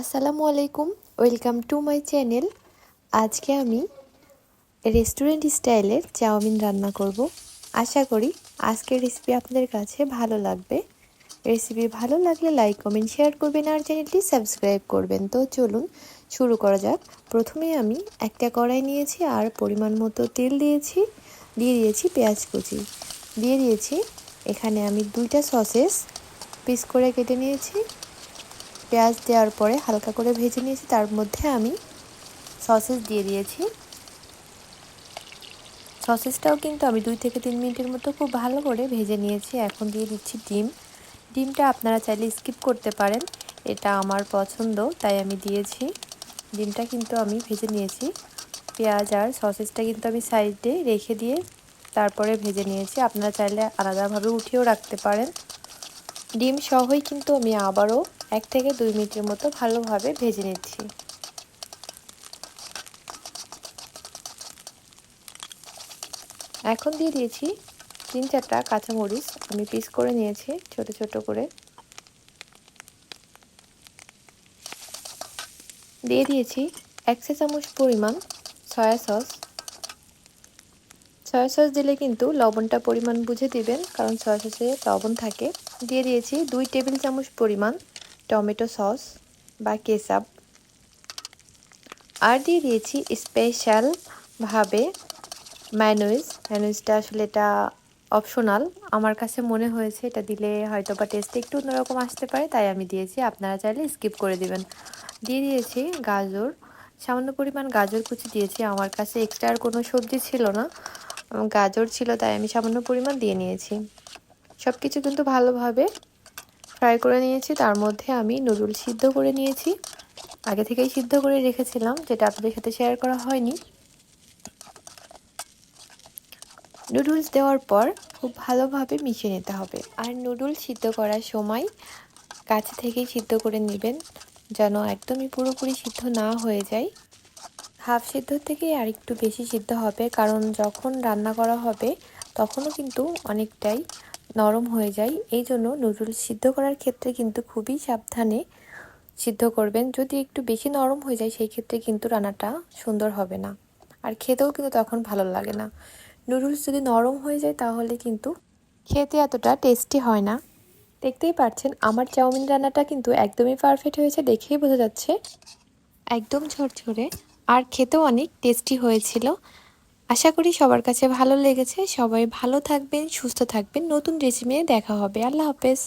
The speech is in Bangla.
আসসালামু আলাইকুম, ওয়েলকাম টু মাই চ্যানেল। আজকে আমি রেস্টুরেন্ট স্টাইলের চাউমিন রান্না করব। আশা করি আজকের রেসিপি আপনাদের কাছে ভালো লাগবে। রেসিপি ভালো লাগলে লাইক কমেন্ট শেয়ার করবেন আর চ্যানেলটি সাবস্ক্রাইব করবেন। তো চলুন শুরু করা যাক। প্রথমে আমি একটা কড়াই নিয়েছি আর পরিমাণ মতো তেল দিয়েছি। দিয়ে দিয়েছি পেঁয়াজ কুচি। দিয়ে দিয়েছি এখানে আমি দুইটা সসেস পিস করে কেটে নিয়েছি। পেঁয়াজ দেওয়ার পরে হালকা করে ভেজে নিয়েছি। তার মধ্যে আমি সসেস দিয়ে দিয়েছি। সসেসটাও কিন্তু আমি দুই থেকে তিন মিনিটের মতো খুব ভালো করে ভেজে নিয়েছি। এখন দিয়ে দিচ্ছি ডিম। ডিমটা আপনারা চাইলে স্কিপ করতে পারেন, এটা আমার পছন্দ, তাই আমি দিয়েছি। ডিমটা কিন্তু আমি ভেজে নিয়েছি। পেঁয়াজ আর সসেসটা কিন্তু আমি সাইডে রেখে দিয়ে তারপরে ভেজে নিয়েছি। আপনারা চাইলে আলাদাভাবে উঠিয়েও রাখতে পারেন। ডিম সহই কিন্তু আমি আবারও এক থেকে দুই মিনিটের মতো ভালোভাবে ভেজে নিচ্ছি। এখন দিয়ে দিয়েছি তিন চারটা কাঁচামরিচ। আমি পিস করে নিয়েছি ছোট ছোট করে। দিয়ে দিয়েছি এক চা চামচ পরিমাণ সয়া সস। সয়া সস দিলে কিন্তু লবণটা পরিমাণ বুঝে দিবেন, কারণ সয়া সসে লবণ থাকে। দিয়ে দিয়েছি দুই টেবিল চামচ পরিমাণ টমেটো সস বা কেসাপ আর দিয়ে দিয়েছি স্পেশালভাবে ম্যানুইজ ম্যানুইজটা আসলে এটা অপশনাল আমার কাছে মনে হয়েছে এটা দিলে হয়তো বা টেস্টে একটু অন্যরকম আসতে পারে, তাই আমি দিয়েছি। আপনারা চাইলে স্কিপ করে দিবেন। দিয়ে দিয়েছি গাজর। সামান্য পরিমাণ গাজর কুচি দিয়েছি। আমার কাছে এক্সট্রা আর কোনো সবজি ছিল না। গাজর ছিল, তাই আমি সামান্য পরিমাণ দিয়ে নিয়েছি। সব কিছু কিন্তু ভালোভাবে ফ্রাই করে নিয়েছি। তার মধ্যে আমি নুডুল সিদ্ধ করে নিয়েছি। আগে থেকেই সিদ্ধ করে রেখেছিলাম, যেটা আপনাদের সাথে শেয়ার করা হয়নি। নুডলস দেওয়ার পর খুব ভালোভাবে মিশিয়ে নিতে হবে। আর নুডলস সিদ্ধ করার সময় কাছে থেকেই সিদ্ধ করে নেবেন, যেন একদমই পুরোপুরি সিদ্ধ না হয়ে যায়। হাফ সিদ্ধ থেকে আর একটু বেশি সিদ্ধ হবে, কারণ যখন রান্না করা হবে, তখনও কিন্তু অনেকটাই নরম হয়ে যায়। এই জন্য নুডলস সিদ্ধ করার ক্ষেত্রে কিন্তু খুবই সাবধানে সিদ্ধ করবেন। যদি একটু বেশি নরম হয়ে যায়, সেই ক্ষেত্রে কিন্তু রান্নাটা সুন্দর হবে না। আর খেতেও কিন্তু তখন ভালো লাগে না। নুডলস যদি নরম হয়ে যায়, তাহলে কিন্তু খেতে এতটা টেস্টি হয় না। দেখতেই পাচ্ছেন আমার চাউমিন রান্নাটা কিন্তু একদমই পারফেক্ট হয়েছে দেখেই বোঝা যাচ্ছে। একদম ঝরঝরে। আর খেতেও অনেক টেস্টি হয়েছিল। আশা করি সবার কাছে ভালো লেগেছে। সবাই ভালো থাকবেন, সুস্থ থাকবেন। নতুন রেসিপি দেখা হবে। আল্লাহ হাফেজ।